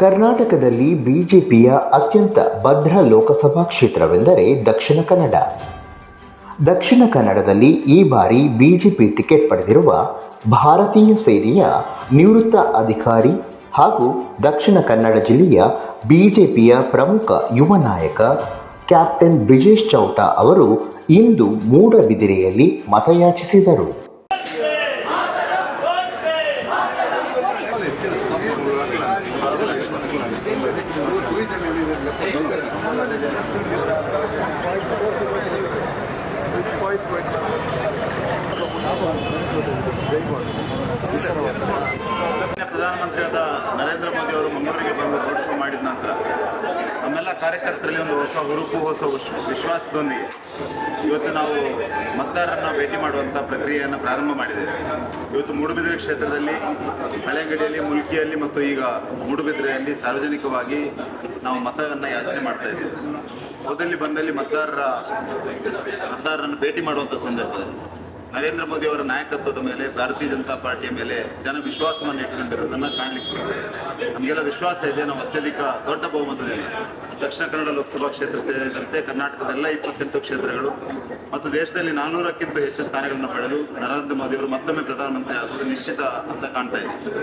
ಕರ್ನಾಟಕದಲ್ಲಿ ಬಿಜೆಪಿಯ ಅತ್ಯಂತ ಭದ್ರ ಲೋಕಸಭಾ ಕ್ಷೇತ್ರವೆಂದರೆ ದಕ್ಷಿಣ ಕನ್ನಡ. ದಕ್ಷಿಣ ಕನ್ನಡದಲ್ಲಿ ಈ ಬಾರಿ ಬಿಜೆಪಿ ಟಿಕೆಟ್ ಪಡೆದಿರುವ ಭಾರತೀಯ ಸೇನೆಯ ನಿವೃತ್ತ ಅಧಿಕಾರಿ ಹಾಗೂ ದಕ್ಷಿಣ ಕನ್ನಡ ಜಿಲ್ಲೆಯ ಬಿಜೆಪಿಯ ಪ್ರಮುಖ ಯುವ ನಾಯಕ ಕ್ಯಾಪ್ಟನ್ ಬ್ರಿಜೇಶ್ ಚೌಟ ಅವರು ಇಂದು ಮೂಡಬಿದಿರೆಯಲ್ಲಿ ಮತಯಾಚಿಸಿದರು. ಪ್ರಧಾನಮಂತ್ರಿಯಾದ ನರೇಂದ್ರ ಮೋದಿ ಅವರು ಮಂಗಳೂರಿಗೆ ಬಂದು ಕಾರ್ಯಕರ್ತರಲ್ಲಿ ಒಂದು ಹೊಸ ಹುರುಪು, ಹೊಸ ವಿಶ್ವ- ವಿಶ್ವಾಸದೊಂದಿಗೆ ಇವತ್ತು ನಾವು ಮತದಾರರನ್ನು ಭೇಟಿ ಮಾಡುವಂಥ ಪ್ರಕ್ರಿಯೆಯನ್ನು ಪ್ರಾರಂಭ ಮಾಡಿದ್ದೇವೆ. ಇವತ್ತು ಮೂಡುಬಿದಿರೆ ಕ್ಷೇತ್ರದಲ್ಲಿ ಹಳೆಗಡಿಯಲ್ಲಿ ಮುಲ್ಕಿಯಲ್ಲಿ ಮತ್ತು ಈಗ ಮೂಡುಬಿದಿರೆಯಲ್ಲಿ ಸಾರ್ವಜನಿಕವಾಗಿ ನಾವು ಮತವನ್ನು ಯಾಚನೆ ಮಾಡ್ತಾ ಇದ್ದೇವೆ. ಹೋದಲ್ಲಿ ಬಂದಲ್ಲಿ ಮತದಾರರ, ಮತದಾರರನ್ನು ಭೇಟಿ ಮಾಡುವಂಥ ಸಂದರ್ಭದಲ್ಲಿ. ನರೇಂದ್ರ ಮೋದಿ ಅವರ ನಾಯಕತ್ವದ ಮೇಲೆ, ಭಾರತೀಯ ಜನತಾ ಪಾರ್ಟಿಯ ಮೇಲೆ ಜನ ವಿಶ್ವಾಸವನ್ನು ಇಟ್ಕೊಂಡಿರೋದನ್ನ ಕಾಣ್ಲಿಕ್ಕೆ ಸಿಗ್ತದೆ ನಮಗೆಲ್ಲ ವಿಶ್ವಾಸ ಇದೆ, ನಾವು ಅತ್ಯಧಿಕ ದೊಡ್ಡ ಬಹುಮತದಲ್ಲಿ. ದಕ್ಷಿಣ ಕನ್ನಡ ಲೋಕಸಭಾ ಕ್ಷೇತ್ರ ಸೇರಿದಂತೆ ಕರ್ನಾಟಕದ ಎಲ್ಲ ಇಪ್ಪತ್ತೆಂಟು ಕ್ಷೇತ್ರಗಳು ಮತ್ತು ದೇಶದಲ್ಲಿ ನಾನ್ನೂರಕ್ಕಿಂತ ಹೆಚ್ಚು ಸ್ಥಾನಗಳನ್ನು ಪಡೆದು ನರೇಂದ್ರ ಮೋದಿ ಅವರು ಮತ್ತೊಮ್ಮೆ ಪ್ರಧಾನಮಂತ್ರಿ ಆಗುವುದು ನಿಶ್ಚಿತ ಅಂತ ಕಾಣ್ತಾ ಇದೆ.